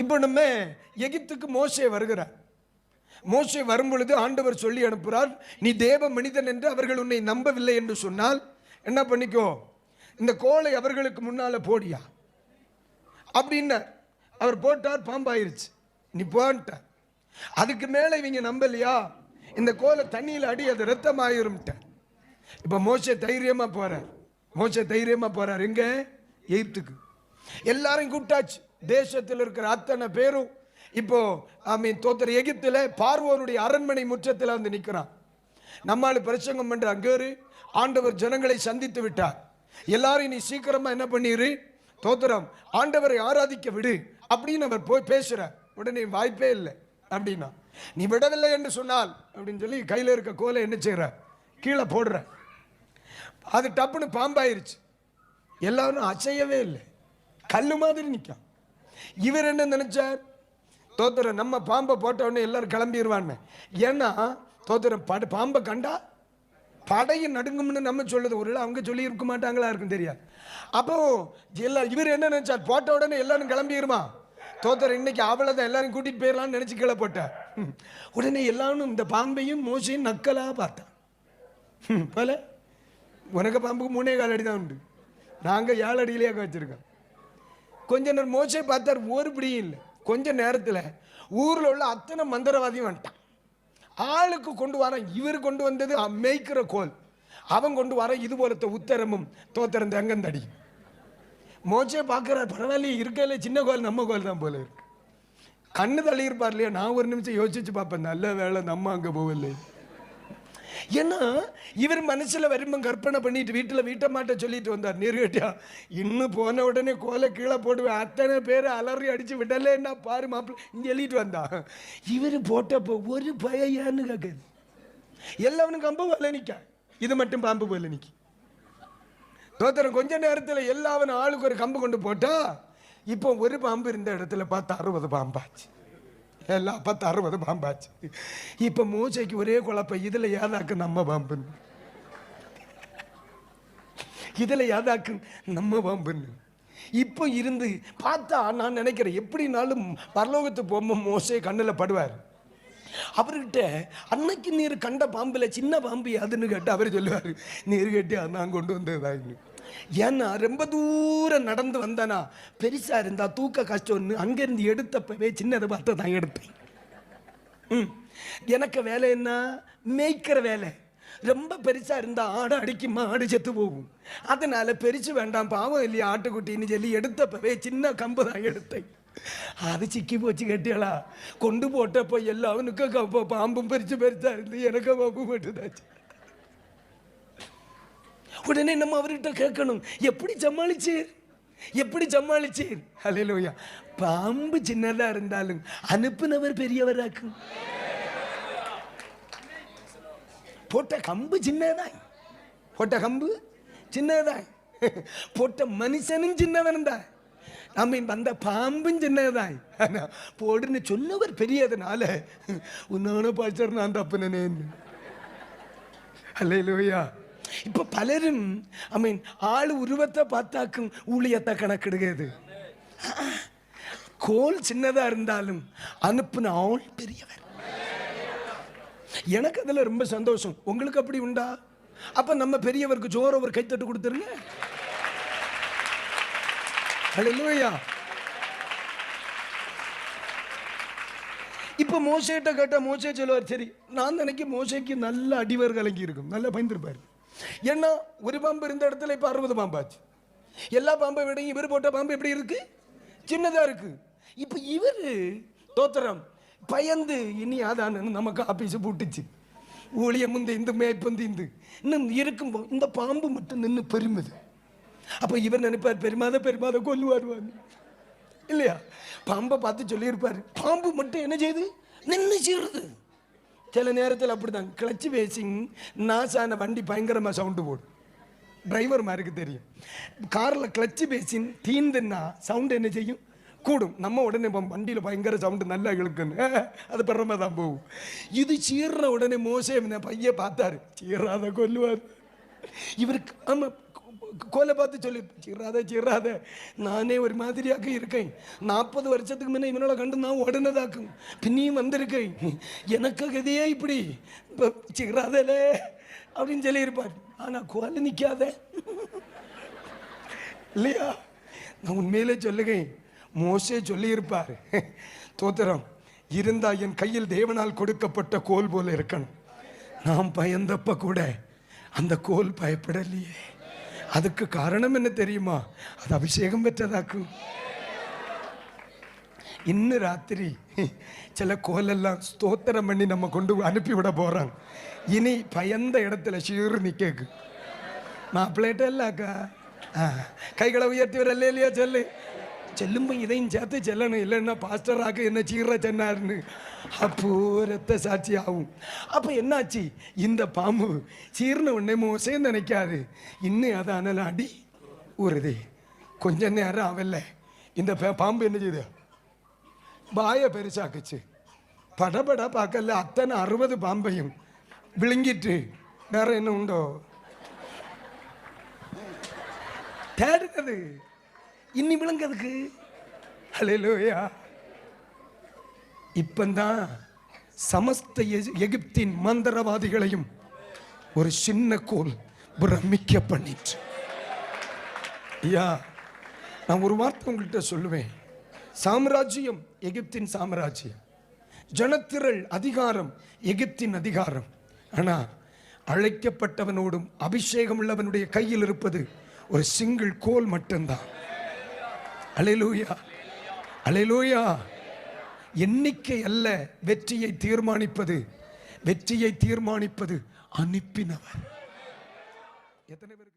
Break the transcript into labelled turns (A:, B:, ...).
A: இப்போ நம்ம எகிப்துக்கு மோசே வருகிறார். மோசே வரும் பொழுது ஆண்டவர் சொல்லி அனுப்புகிறார் நீ தேவ மனிதன் என்று அவர்கள் உன்னை நம்பவில்லை என்று சொன்னால் என்ன பண்ணிக்கோ? இந்த கோலை அவர்களுக்கு முன்னால் போடியா? அப்படின்னார் அவர் போட்டார் பாம்பாயிருச்சு. நீ போன்ட்டார் அதுக்கு மேலே இவங்க நம்பலையா? இந்த கோலை தண்ணியில் அடி அது ரத்தம் ரத்தமாயிரும்ட்டார் இப்போ மோசே தைரியமாக போகிறார் மோசே தைரியமாக போகிறார் எங்கே? எகிப்துக்கு. எல்லாரையும் கூப்பிட்டாச்சு. தேசத்தில் இருக்கிற அத்தனை பேரும் இப்போ ஐ மீன் தோத்தர் எகிப்தில் பார்வோனுடைய அரண்மனை முற்றத்தில் வந்து நிற்கிறான் நம்மால் பிரசங்கம் பண்ணுற அங்கேரு ஆண்டவர் ஜனங்களை சந்தித்து விட்டார். எல்லாரும் நீ சீக்கிரமாக என்ன பண்ணிடு தோத்திரம் ஆண்டவரை ஆராதிக்க விடு. அப்படின்னு அவர் போய் பேசுகிற உடனே வாய்ப்பே இல்லை. அப்படின்னா நீ விடவில்லை என்று சொன்னால் அப்படின்னு சொல்லி கையில் இருக்க கோலை என்ன செய்கிற கீழே போடுற அது டப்புன்னு பாம்பாயிருச்சு. எல்லாரும் அசையவே இல்லை. கல் மாதிரி நிற்கும் இவர் என்ன நினைச்சார்? தோத்திரம் நம்ம பாம்பை போட்ட உடனே எல்லாரும் கிளம்பிடுவான்னு ஏன்னா தோத்திரம் பட பாம்பை கண்டா படையும் நடுங்கும்னு நம்ம சொல்லுது. ஒரு அவங்க சொல்லி இருக்க மாட்டாங்களா இருக்கும் தெரியாது. அப்போ எல்லாம் இவர் என்ன நினைச்சார்? போட்ட உடனே எல்லாரும் கிளம்பிடுமா தோத்தர் இன்னைக்கு அவ்வளோதான் எல்லாரும் கூட்டிட்டு போயிடலாம்னு நினைச்சு கீழே போட்டார். உடனே எல்லாரும் இந்த பாம்பையும் மோசையும் நக்கலாக பார்த்தான். போல? உனக்கு பாம்புக்கு மூணே கால் அடி தான் உண்டு. நாங்கள் ஏழு அடியிலேயே வச்சிருக்கோம் கொஞ்ச நேரம் மோசை பார்த்தார் ஒரு பிடியும் இல்லை. கொஞ்ச நேரத்தில் ஊரில் உள்ள அத்தனை மந்திரவாதியும் வந்துட்டான். ஆளுக்கு கொண்டு வர இவர் கொண்டு வந்தது மேய்க்கிற கோல். அவன் கொண்டு வர இது போலத்த உத்தரமும் தோத்திரம் தங்கந்தடி. மோச்சே பார்க்குறார் பரவாயில்லையே இருக்கையில சின்ன கோல் நம்ம கோல் தான் போல இருக்கு. கண்ணு தள்ளி இருப்பார் இல்லையா? நான் ஒரு நிமிஷம் யோசிச்சு பார்ப்பேன் நல்ல வேலை நம்ம அங்கே போகலை ஏன்னா இவர் மனசுல வரும்பம் கற்பனை பண்ணிட்டு வீட்டில் வீட்டை மாட்ட சொல்லிட்டு வந்தார். நீர்கட்டியா இன்னும் போன உடனே கோலை கீழே போடுவேன். அத்தனை பேர் அலறி அடித்து விடலைன்னா பாரு மாப்பிள்ள. சொல்லிட்டு வந்தா. இவர் போட்டப்போ ஒரு பயன்னு கேட்குது எல்லாவனும் கம்பு போல நிற்க இது மட்டும் பாம்பு போல நிக்க. தோத்திரம் கொஞ்ச நேரத்தில் எல்லாவனும் ஆளுக்கு ஒரு கம்பு கொண்டு போட்டா இப்போ ஒரு பாம்பு இருந்த இடத்துல பார்த்து அறுபது பாம்பாச்சு. எல்லாம் பத்து அறுபது பாம்பாச்சு. இப்போ மூச்சைக்கு ஒரே குழப்பம் இதில் ஏதாக்கு நம்ம பாம்புன்னு. இதில் ஏதாக்கு நம்ம பாம்புன்னு. இப்போ இருந்து பார்த்தா நான் நினைக்கிறேன் எப்படினாலும் பரலோகத்து போகும்போது மோசே கண்ணில் படுவார். அவர்கிட்ட அன்னைக்கு நீர் கண்ட பாம்பில் சின்ன பாம்பு யாதுன்னு கேட்டு அவர் சொல்லுவார் நீர் கேட்டு நான் கொண்டு வந்ததுதான். ஏன்னா ரொம்ப தூரம் நடந்து வந்தானா பெருசாக இருந்தால் தூக்க கஷ்டம்னு அங்கேருந்து எடுத்தப்பவே சின்னதை பார்த்து தான் எடுப்பேன் ம். எனக்கு வேலை என்ன? மேய்க்கிற வேலை. ரொம்ப பெருசாக இருந்தா ஆடு அடிக்குமா ஆடு செத்து போகும். அதனால பெருசு வேண்டாம் பாவம் இல்லையா ஆட்டுக்குட்டின்னு சொல்லி எடுத்தப்பவே சின்ன கம்பு தான் எடுத்தேன். அது சிக்கி போச்சு கேட்டியலா கொண்டு போட்டப்போ எல்லாவனுக்கும் கம்பு பாம்பும் பெருசு பெருசாக இருந்து எனக்கு பாம்பு மட்டும்தாச்சு உடனே நம்ம அவர்கிட்ட கேட்கணும் எப்படி சமாளிச்சீர்? எப்படி சமாளிச்சீர்? அலையிலோயா பாம்பு சின்னதா இருந்தாலும் அனுப்புனவர் பெரியவராக்கும் போட்ட கம்பு சின்னதாய். போட்ட கம்பு சின்னதாய். போட்ட மனுஷனும் சின்னவன் தான் நம்ம வந்த பாம்பும் சின்னதாய். போடுன்னு சொன்னவர் பெரியதுனால உன்னான பாய்ச்சர் நான் தப்புனேன்னு அல்லையிலோயா இப்போ பலரும் ஐ மீன் ஆள் உருவத்தை பார்த்தாக்கும் ஊழியத்தை கணக்கிடுகிறது. கோல் சின்னதாக இருந்தாலும் அனுப்புன ஆள் பெரியவர். எனக்கு அதில் ரொம்ப சந்தோஷம். உங்களுக்கு அப்படி உண்டா? அப்போ நம்ம பெரியவருக்கு ஜோர ஒரு கைத்தட்டு கொடுத்துருங்க. அல்லேலூயா இப்போ மோசேட்ட கேட்டால் மோசே சொல்லுவார் சரி நான் நினைக்க மோசைக்கு நல்ல அடிவர் கலங்கி இருக்கும் நல்லா பயந்துருப்பார். ஏன்னா ஒரு பாம்பு இருந்த இடத்துல இப்போ அறுபது பாம்பாச்சு. எல்லா பாம்பை விட இவர் போட்ட பாம்பு எப்படி இருக்கு? சின்னதாக இருக்கு. இப்போ இவர் தோத்திரம் பயந்து இனி அதான் நமக்கு ஆபீஸ் போட்டுச்சு. ஊழியம் முந்து இந்த மேய்ப்பந்து இந்து. இன்னும் இருக்கும் போ- இந்த பாம்பு மட்டும் நின்று பெருமுது. அப்போ இவர் நினைப்பார் பெருமாத பெருமாத கொல்லுவார் இல்லையா? பாம்பை பார்த்து சொல்லியிருப்பாரு. பாம்பு மட்டும் என்ன செய்யுது? நின்று செய்யுறது சில நேரத்தில் அப்படிதான். கிளச்சு பேசிங் நாசான வண்டி பயங்கரமாக சவுண்டு போடும். டிரைவர் மாதிரிக்கு தெரியும். காரில் கிளச்சு பேசின் தீந்துன்னா சவுண்டு என்ன செய்யும்? கூடும். நம்ம உடனே வண்டியில் பயங்கர சவுண்டு நல்லா இழுக்குன்னு. அது பிறமை தான் போகும். இது சீர்ற உடனே மோசம் பையன் பார்த்தாரு. சீராத கொல்லுவார். இவருக்கு ஆமாம் கோலை பார்த்து சொல்லி சிறாத சிறாத நானே ஒரு மாதிரியாக இருக்கேன். நாற்பது வருஷத்துக்கு முன்ன இவனோட கண்டு நான் உடனதாக்கும். பின்னியும் வந்திருக்கேன். எனக்கு கதையே இப்படி இப்போ சிறாதலே அப்படின்னு சொல்லியிருப்பார். ஆனால் கோலை நிற்காத இல்லையா? நான் உண்மையிலே சொல்லுகிறேன். மோசே சொல்லியிருப்பார். தோத்திரம் இருந்தா என் கையில் தேவனால் கொடுக்கப்பட்ட கோல் போல இருக்கணும். நாம் பயந்தப்ப கூட அந்த கோல் பயப்படலையே. அதுக்கு காரணம் என்ன தெரியுமா? அது அபிஷேகம் பெற்றதாக்கும். இன்னு ராத்திரி சில கோலெல்லாம் ஸ்தோத்திரம் பண்ணி நம்ம கொண்டு அனுப்பி விட போறாங்க. இனி பயந்த இடத்துல சீர் நிக்கக்கு மாப்பிள்ளைகிட்ட இல்லக்கா ஆ, கைகளை உயர்த்தி வரல இல்லையா சொல்லு செல்லும்போ இதையும் சேர்த்து செல்லணும். இல்லைன்னா பாஸ்டர் ஆக்க என்ன சீர சொன்னாருன்னு. அப்போ ரத்த சாட்சி ஆகும் அப்போ என்னாச்சு? இந்த பாம்பு சீர்ன உடனே மோசம் நினைக்காது. இன்னும் அதை அனல் அடி ஊறுது கொஞ்ச நேரம் ஆவல்ல இந்த பாம்பு என்ன செய்யுது பாய பெருசாக்குச்சு. படபட பார்க்கல. அத்தனை அறுபது பாம்பையும் விழுங்கிட்டு. வேற என்ன உண்டோ? தேடுறது. இன்னி விளங்குறதுக்கு ஹalleluya. இப்பந்தான் சமஸ்த எகிப்தின் மந்திரவாதிகளையும் ஒரு சின்ன கோல் பிரமிக்க பண்ணிட்டு. ஐயா நான் ஒரு வார்த்தை உங்கள்கிட்ட சொல்லுவேன். சாம்ராஜ்யம் எகிப்தின் சாம்ராஜ்யம். ஜனத்திரள் அதிகாரம் எகிப்தின் அதிகாரம். ஆனா அழைக்கப்பட்டவனோடும் அபிஷேகம் உள்ளவனுடைய கையில் இருப்பது ஒரு சிங்கிள் கோல் மட்டும்தான். அலையலூயா. அலையலூயா. எண்ணிக்கை அல்ல வெற்றியை தீர்மானிப்பது. வெற்றியை தீர்மானிப்பது அனுப்பினவர். எத்தனை பேருக்கு?